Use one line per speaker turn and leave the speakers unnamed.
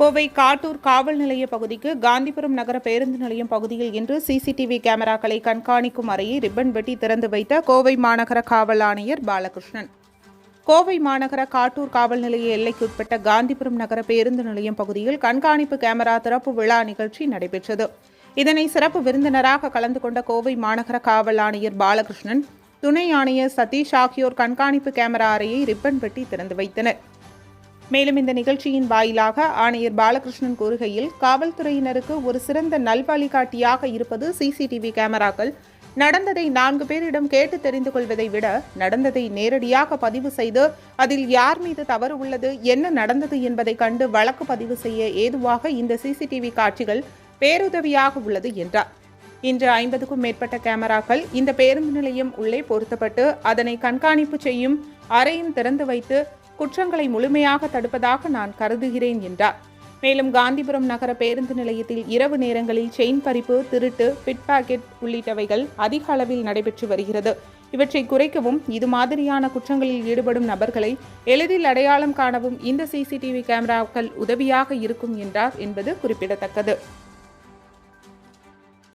கோவை காட்டூர் காவல் நிலைய பகுதிக்கு காந்திபுரம் நகர பேருந்து நிலையம் பகுதியில் இன்று சிசிடிவி கேமராக்களை கண்காணிக்கும் அறையை ரிப்பன் வெட்டி திறந்து வைத்த கோவை மாநகர காவல் ஆணையர் பாலகிருஷ்ணன். கோவை மாநகர காட்டூர் காவல் நிலைய எல்லைக்குட்பட்ட காந்திபுரம் நகர பேருந்து நிலையம் பகுதியில் கண்காணிப்பு கேமரா திறப்பு விழா நிகழ்ச்சி நடைபெற்றது. இதனை சிறப்பு விருந்தினராக கலந்து கொண்ட கோவை மாநகர காவல் ஆணையர் பாலகிருஷ்ணன் துணை ஆணையர் சதீஷ் ஆகியோர் கண்காணிப்பு கேமரா அறையை ரிப்பன் வெட்டி திறந்து வைத்தனர். மேலும் இந்த நிகழ்ச்சியின் வாயிலாக ஆணையர் பாலகிருஷ்ணன் கூறுகையில் காவல்துறையினருக்கு ஒரு சிறந்த நல்வழிகாட்டியாக இருப்பது சிசிடிவி கேமராக்கள். நடந்ததை நான்கு பேரிடம் கேட்டு தெரிந்து கொள்வதை விட நடந்ததை நேரடியாக பதிவு செய்து அதில் யார் மீது தவறு உள்ளது என்ன நடந்தது என்பதை கண்டு வழக்கு பதிவு செய்ய ஏதுவாக இந்த சிசிடிவி காட்சிகள் பேருதவியாக உள்ளது என்றார். இன்று ஐம்பதுக்கும் மேற்பட்ட கேமராக்கள் இந்த பேருந்து நிலையம் உள்ளே பொருத்தப்பட்டு அதனை கண்காணிப்பு செய்யும் அறையும் திறந்து வைத்து குற்றங்களை முழுமையாக தடுப்பதாக நான் கருதுகிறேன் என்றார். மேலும் காந்திபுரம் நகர பேருந்து நிலையத்தில் இரவு நேரங்களில் செயின் பறிப்பு திருட்டு பிட் பாக்கெட் உள்ளிட்டவைகள் அதிக அளவில் நடைபெற்று வருகிறது. இவற்றை குறைக்கவும் இது மாதிரியான குற்றங்களில் ஈடுபடும் நபர்களை எளிதில் அடையாளம் காணவும் இந்த சிசிடிவி கேமராக்கள் உதவியாக இருக்கும் என்றார் என்பது குறிப்பிடத்தக்கது.